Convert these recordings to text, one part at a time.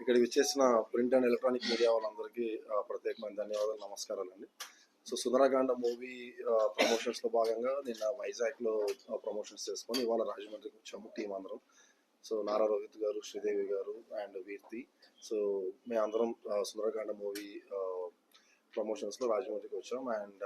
ఇక్కడికి వచ్చేసిన print and electronic media వాళ్ళందరికీ ప్రత్యేకమైన ధన్యవాదాలు నమస్కారాలు అండి సో సుందరకాండ మూవీ ప్రమోషన్స్లో భాగంగా నిన్న వైజాగ్లో ప్రమోషన్స్ చేసుకొని ఇవాళ రాజమండ్రికి వచ్చాము టీం అందరం. సో నారా రోహిత్ గారు శ్రీదేవి గారు అండ్ వీర్తి సో మేము అందరం సుందరకాండ మూవీ ప్రమోషన్స్లో రాజమండ్రికి వచ్చాం అండ్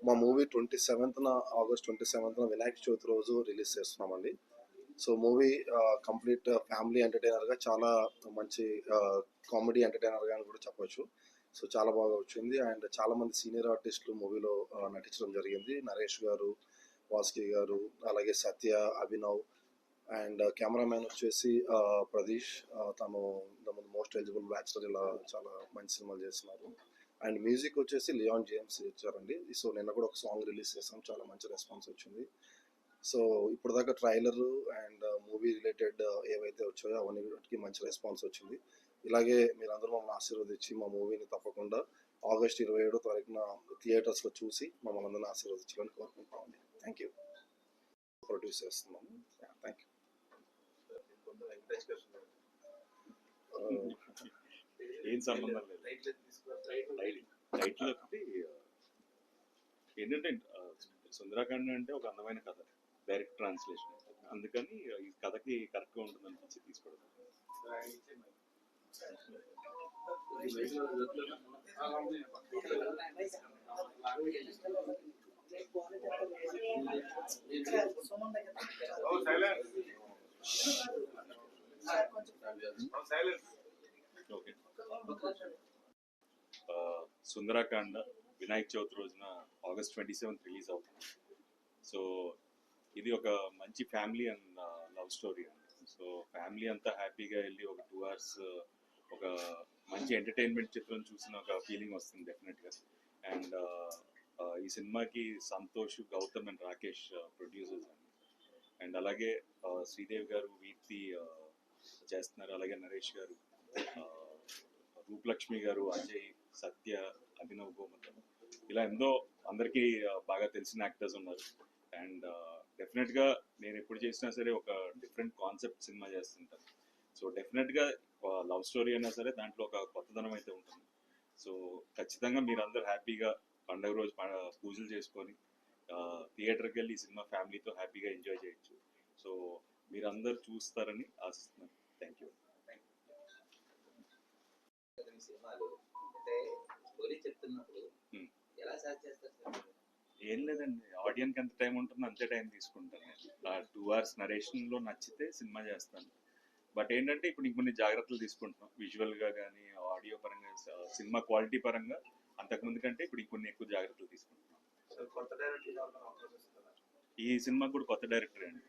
మా మూవీ ట్వంటీ సెవెంత్న ఆగస్ట్ ట్వంటీ సెవెంత్న వినాయక చవితి రోజు రిలీజ్ చేస్తున్నామండి. సో మూవీ కంప్లీట్ ఫ్యామిలీ ఎంటర్టైనర్గా చాలా మంచి కామెడీ ఎంటర్టైనర్గా అని కూడా చెప్పొచ్చు. సో చాలా బాగా వచ్చింది. అండ్ చాలా మంది సీనియర్ ఆర్టిస్టులు మూవీలో నటించడం జరిగింది. నరేష్ గారు వాసుకి గారు అలాగే సత్య అభినవ్ అండ్ కెమెరామ్యాన్ వచ్చేసి ప్రదీష్. తను మోస్ట్ ఎలిజిబుల్ బ్యాచ్లర్ ఇలా చాలా మంచి సినిమాలు చేస్తున్నారు. అండ్ మ్యూజిక్ వచ్చేసి లియాన్ జేమ్స్ ఇచ్చారండి సో నిన్న కూడా ఒక సాంగ్ రిలీజ్ చేసాం చాలా మంచి రెస్పాన్స్ వచ్చింది. సో ఇప్పుడు దాకా ట్రైలర్ అండ్ మూవీ రిలేటెడ్ ఏవైతే వచ్చాయో అవన్నీ మంచి రెస్పాన్స్ వచ్చింది. ఇలాగే మీరందరూ మమ్మల్ని ఆశీర్వదించి మా మూవీని తప్పకుండా ఆగస్ట్ ఇరవై ఏడో తారీఖున థియేటర్స్లో చూసి మమ్మల్ని అందరినీ ఆశీర్వదించాలని కోరుకుంటామండి థ్యాంక్ యూ ప్రొడ్యూస్ చేస్తున్నాము థ్యాంక్ యూ ఏం సంబంధం లేదు. లైట్ లైట్ ఒకటి uh, ఏంటంటే uh, సుందరాకాండ అంటే ఒక అందమైన కథ డైరెక్ట్ ట్రాన్స్లేషన్. అందుకని ఈ కథకి కరెక్ట్గా ఉంటుంది అనిపించి తీసుకోవడం. సుందరాకాండ వినాయక చవితి రోజున ఆగస్ట్ ట్వంటీ సెవెంత్ రిలీజ్ అవుతుంది. సో ఇది ఒక మంచి ఫ్యామిలీ అండ్ లవ్ స్టోరీ అండి. సో ఫ్యామిలీ అంతా హ్యాపీగా వెళ్ళి ఒక టూ అవర్స్ ఒక మంచి ఎంటర్టైన్మెంట్ చిత్రం చూసిన ఒక ఫీలింగ్ వస్తుంది డెఫినెట్గా అండ్ uh, uh, ఈ సినిమాకి Santosh Gautam and Rakesh uh, producers అండి. అండ్ అలాగే శ్రీదేవి గారు వీర్తి చేస్తున్నారు. అలాగే నరేష్ గారు రూపలక్ష్మి గారు అజయ్ సత్య అభినవ్ గోమత్ ఇలా ఎంతో అందరికీ బాగా తెలిసిన యాక్టర్స్ ఉన్నారు. అండ్ డెఫినెట్గా నేను ఎప్పుడు చేసినా సరే ఒక డిఫరెంట్ కాన్సెప్ట్ సినిమా చేస్తుంటాను సో డెఫినెట్గా లవ్ స్టోరీ అయినా సరే దాంట్లో ఒక కొత్తదనం అయితే ఉంటుంది. సో ఖచ్చితంగా మీరందరూ హ్యాపీగా పండగ రోజు పూజలు చేసుకొని థియేటర్కి వెళ్ళి ఈ సినిమా ఫ్యామిలీతో హ్యాపీగా ఎంజాయ్ చేయొచ్చు. సో మీరందరూ చూస్తారని ఆశిస్తున్నాను. Thank you Hmm. సార్ ఏం లేదండి. ఆడియన్కి ఎంత టైం ఉంటుందో అంతే టైం తీసుకుంటాను ఆ టూ అవర్స్ నరేషన్లో నచ్చితే సినిమా చేస్తాను. బట్ ఏంటంటే ఇప్పుడు ఇంకొన్ని జాగ్రత్తలు తీసుకుంటున్నాం. విజువల్గా కానీ ఆడియో పరంగా సినిమా క్వాలిటీ పరంగా అంతకుముందు కంటే ఇప్పుడు ఇంకొన్ని ఎక్కువ జాగ్రత్తలు తీసుకుంటున్నాం. ఈ సినిమా కూడా కొత్త డైరెక్టర్ అండి.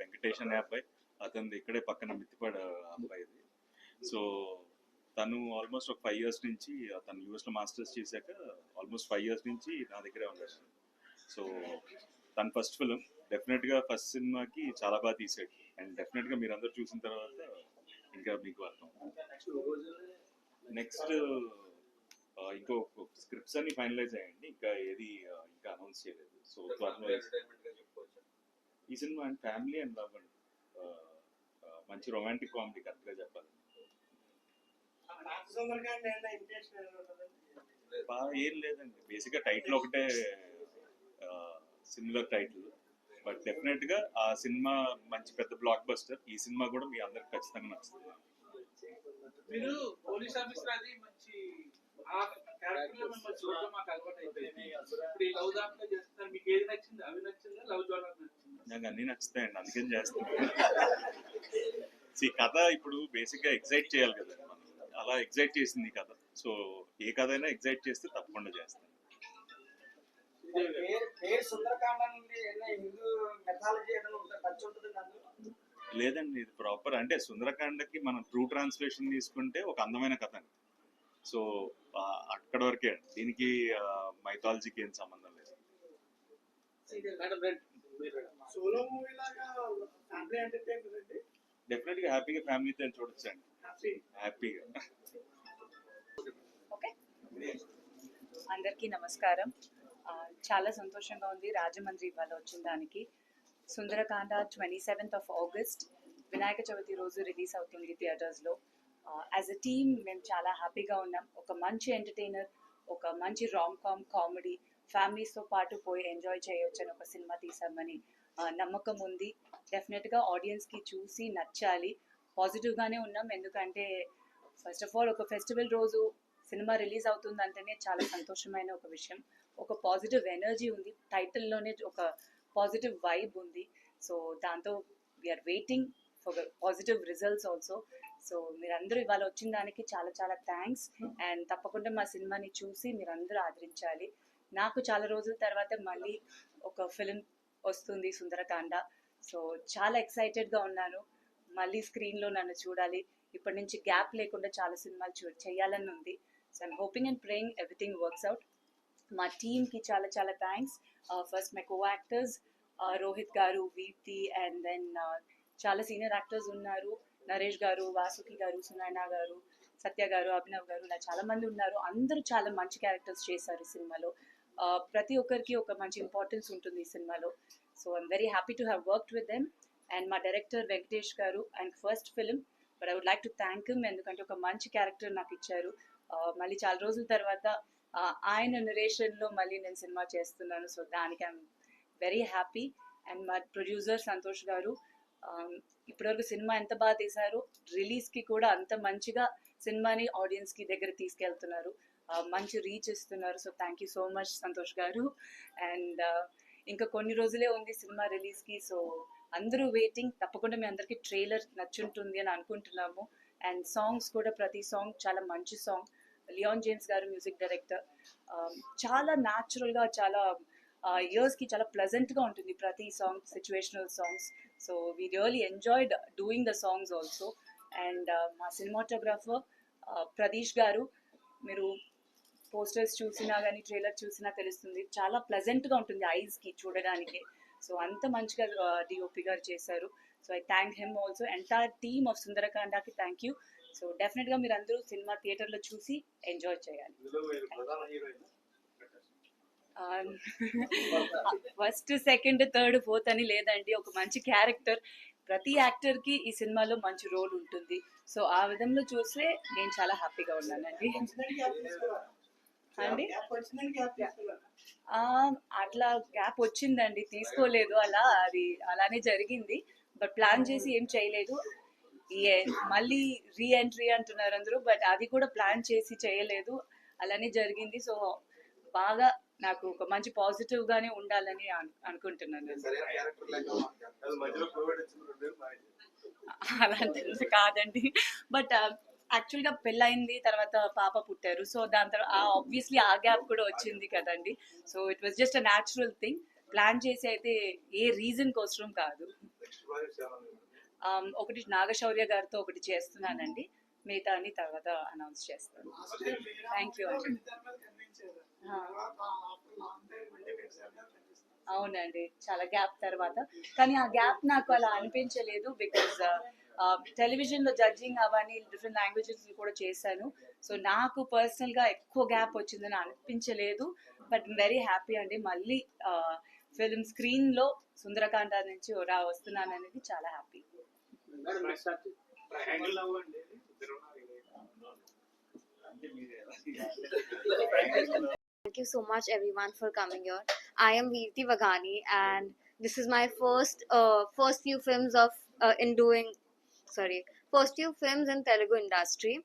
వెంకటేష్ అనే అబ్బాయి. అతనిది ఇక్కడే పక్కన మిత్తిపాడ అబ్బాయిది. సో తను ఆల్మోస్ట్ ఒక ఫైవ్ ఇయర్స్ నుంచి తను యూఎస్లో మాస్టర్స్ చేశాక ఆల్మోస్ట్ ఫైవ్ ఇయర్స్ నుంచి నా దగ్గరే ఉన్నాడు. సో తన ఫస్ట్ ఫిలిం డెఫినెట్గా ఫస్ట్ సినిమాకి చాలా బాగా తీసాడు అండ్ డెఫినెట్గా మీరు అందరు చూసిన తర్వాత ఇంకా మీకు అర్థం నెక్స్ట్ ఇంకో స్క్రిప్ట్స్ అన్ని ఫైనలైజ్ అయ్యండి. ఇంకా ఏది ఇంకా అనౌన్స్ చేయలేదు. సో త్వరలో ఈ cinema and family and. Love and మంచి రొమాంటిక్ కామెడీ కరెక్ట్గా చెప్పాలి. బాగా ఏం లేదండి. బేసిక్గా టైటిల్ ఒకటే సిమిలర్ టైటిల్ బట్ డెఫినెట్గా ఆ సినిమా మంచి పెద్ద బ్లాక్ బస్టర్ ఈ సినిమా కూడా మీ అందరికి ఖచ్చితంగా నచ్చుతుంది. మీరు పోలీస్ ఆఫీసర్ అది మంచి ఆ క్యారెక్టర్లో మిమ్మల్ని చూడడం మాకు అలవాటు అయిపోయింది. ఇప్పుడు ఈ లవ్ దాంట్లో చేస్తున్నారు. మీకు ఏది నచ్చింది? అవి నచ్చిందా? లవ్ జోనర్ నచ్చిందా? నాకు అన్నీ నచ్చుతాయండి. అందుకని చేస్తాను ఈ కథ ఇప్పుడు బేసిక్గా ఎగ్జైట్ చేయాలి కదా అలా ఎగ్జైట్ చేసింది ఈ కథ. సో ఏ కథ అయినా ఎగ్జైట్ చేస్తే తప్పకుండా చేస్తాను. పేరు పేరు సుందరకాండ నుండి ఏదైనా హిందూ మెథాలజీ ఏదైనా ఉంటే టచ్ ఉంటుంది అందులో లేదండి ఇది ప్రాపర్ అంటే సుందరకాండకి మనం ట్రూ ట్రాన్స్లేషన్ తీసుకుంటే ఒక అందమైన కథ అండి. సో అక్కడ వరకే అండి. దీనికి మైథాలజీకి ఏం సంబంధం లేదు. ఎంటర్టైన్మెంట్ డెఫినెట్గా హ్యాపీగా ఫ్యామిలీతో చూడొచ్చు అండి హ్యాపీ. హ్యాపీగా. అందరికీ నమస్కారం. చాలా సంతోషంగా ఉంది. రాజమండ్రి ఇవాళ వచ్చిన దానికి. Sundarakanda twenty seventh of August Vinayaka Chavithi రోజు రిలీజ్ అవుతుంది థియేటర్స్లో యాజ్ అ టీమ్ మేము చాలా హ్యాపీగా ఉన్నాం. ఒక మంచి ఎంటర్టైనర్ ఒక మంచి రామ్ కామ్ కామెడీ ఫ్యామిలీస్తో పాటు పోయి ఎంజాయ్ చేయొచ్చు అని ఒక సినిమా తీసామని నమ్మకం ఉంది. డెఫినెట్గా ఆడియన్స్కి చూసి నచ్చాలి. పాజిటివ్గానే ఉన్నాం. ఎందుకంటే ఫస్ట్ ఆఫ్ ఆల్ ఒక ఫెస్టివల్ రోజు సినిమా రిలీజ్ అవుతుందంటేనే చాలా సంతోషమైన ఒక విషయం. ఒక పాజిటివ్ ఎనర్జీ ఉంది. టైటిల్లోనే ఒక పాజిటివ్ వైబ్ ఉంది. సో దాంతో we're waiting for positive results also so మీరందరూ ఇవాళ వచ్చిన దానికి చాలా చాలా థ్యాంక్స్ అండ్ తప్పకుండా మా సినిమాని చూసి మీరందరూ ఆదరించాలి. నాకు చాలా రోజుల తర్వాత మళ్ళీ ఒక ఫిలిం వస్తుంది సుందరకాండ. సో చాలా ఎక్సైటెడ్గా ఉన్నాను. మళ్ళీ స్క్రీన్లో నన్ను చూడాలి. ఇప్పటి నుంచి గ్యాప్ లేకుండా చాలా సినిమాలు చూ చేయాలని ఉంది. So I'm hoping and praying everything works out మా టీమ్కి చాలా చాలా thanks first my co actors Rohit garu Vipthi and then చాలా సీనియర్ యాక్టర్స్ ఉన్నారు నరేష్ గారు వాసుకి గారు సునాయన గారు సత్య గారు అభినవ్ గారు ఇలా చాలా మంది ఉన్నారు. అందరూ చాలా మంచి క్యారెక్టర్స్ చేశారు ఈ సినిమాలో. ప్రతి ఒక్కరికి ఒక మంచి ఇంపార్టెన్స్ ఉంటుంది ఈ సినిమాలో. So I'm very happy to have worked with them and మా director Venkatesh garu and first film but I would like to thank him ఎందుకంటే ఒక మంచి క్యారెక్టర్ నాకు ఇచ్చారు. మళ్ళీ చాలా రోజుల తర్వాత ఆయన నరేషన్లో మళ్ళీ నేను సినిమా చేస్తున్నాను. సో దానికి ఐఎమ్ వెరీ హ్యాపీ. అండ్ మా ప్రొడ్యూసర్ సంతోష్ గారు ఇప్పటివరకు సినిమా ఎంత బాగా తీశారు రిలీజ్కి కూడా అంత మంచిగా సినిమాని ఆడియన్స్కి దగ్గర తీసుకెళ్తున్నారు. మంచి రీచ్ ఇస్తున్నారు. So thank you so much Santosh garu. And ఇంకా కొన్ని రోజులే ఉంది సినిమా రిలీజ్కి. సో అందరూ వెయిటింగ్ తప్పకుండా మీ అందరికీ ట్రైలర్ నచ్చుంటుంది అని అనుకుంటున్నాము. అండ్ సాంగ్స్ కూడా ప్రతి సాంగ్ చాలా మంచి song Leon James garu music director um, చాలా న్యాచురల్గా చాలా ఇయర్స్కి చాలా ప్లెజెంట్గా ఉంటుంది ప్రతి song situational songs so we really enjoyed doing the songs also and మా సినిమాటోగ్రాఫర్ ప్రదీష్ uh, గారు మీరు పోస్టర్స్ చూసినా కానీ ట్రైలర్ చూసినా తెలుస్తుంది. చాలా ప్లెజెంట్గా ఉంటుంది ఐస్కి చూడడానికి. సో అంత మంచిగా uh, డిఓపి గారు చేశారు. So I thank him also entire team of సుందరకాండకి thank you so డెఫినెట్గా మీరు అందరూ సినిమా థియేటర్లో చూసి ఎంజాయ్ చేయాలి. ఫస్ట్ సెకండ్ థర్డ్ ఫోర్త్ అని లేదండి. ఒక మంచి క్యారెక్టర్. ప్రతి యాక్టర్కి ఈ సినిమాలో మంచి రోల్ ఉంటుంది. సో ఆ విధంలో చూస్తే నేను చాలా హ్యాపీగా ఉన్నానండి. అండి? అట్లా గ్యాప్ వచ్చిందండి. తీసుకోలేదు అలా. అది అలానే జరిగింది. బట్ ప్లాన్ చేసి ఏం చేయలేదు. మళ్ళీ రీ ఎంట్రీ అంటున్నారు అందరూ బట్ అది కూడా ప్లాన్ చేసి చేయలేదు. అలానే జరిగింది. సో బాగా నాకు ఒక మంచి పాజిటివ్ గానే ఉండాలని అను- అనుకుంటున్నాను. అలాంటిది కాదండి. బట్ యాక్చువల్గా పెళ్ళయింది తర్వాత పాప పుట్టారు. సో దాని తర్వాత ఆబ్వియస్లీ ఆ గ్యాప్ కూడా వచ్చింది కదండి. So it was just a natural thing plan చేసి అయితే ఏ రీజన్ కోసరం కాదు. ఒకటి నాగశౌర్య గారితో ఒకటి చేస్తున్నానండి. మిగతా అని తర్వాత అనౌన్స్ చేస్తాను. థ్యాంక్ యూ అండి. అవునండి. చాలా గ్యాప్ తర్వాత. కానీ ఆ గ్యాప్ నాకు అలా అనిపించలేదు బికాజ్ టెలివిజన్లో జడ్జింగ్ అవన్నీ డిఫరెంట్ లాంగ్వేజెస్ కూడా చేశాను. సో నాకు పర్సనల్గా ఎక్కువ గ్యాప్ వచ్చిందని అనిపించలేదు. బట్ వెరీ హ్యాపీ అండి. మళ్ళీ ఫిలిం స్క్రీన్లో సుందరకాండ నుంచి రా వస్తున్నాను అనేది చాలా happy Thank you so much, everyone, for coming here. I am Veerti Vagani, and this is my first uh, first few films of uh, in doing sorry first few films in Telugu industry.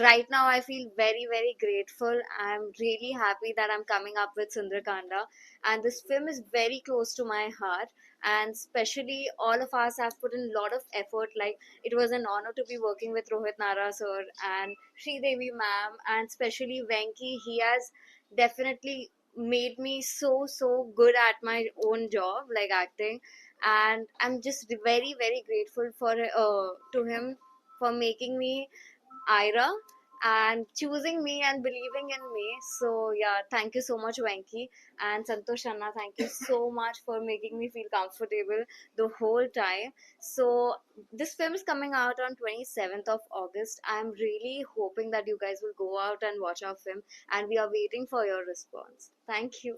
Right now, I feel very very grateful. I'm really happy that I'm coming up with Sundarakanda, and this film is very close to my heart. And especially, all of us have put in a lot of effort. Like it was an honor to be working with Rohit Nara sir and Sri Devi ma'am, and especially Venki. He has definitely made me so so good at my own job like acting and i'm just very very grateful for uh, to him for making me ira and choosing me and believing in me. So yeah, thank you so much, Venki and Santosh Anna. Thank you so much for making me feel comfortable the whole time. So this film is coming out on 27th of August. I'm really hoping that you guys will go out and watch our film, and we are waiting for your response. Thank you.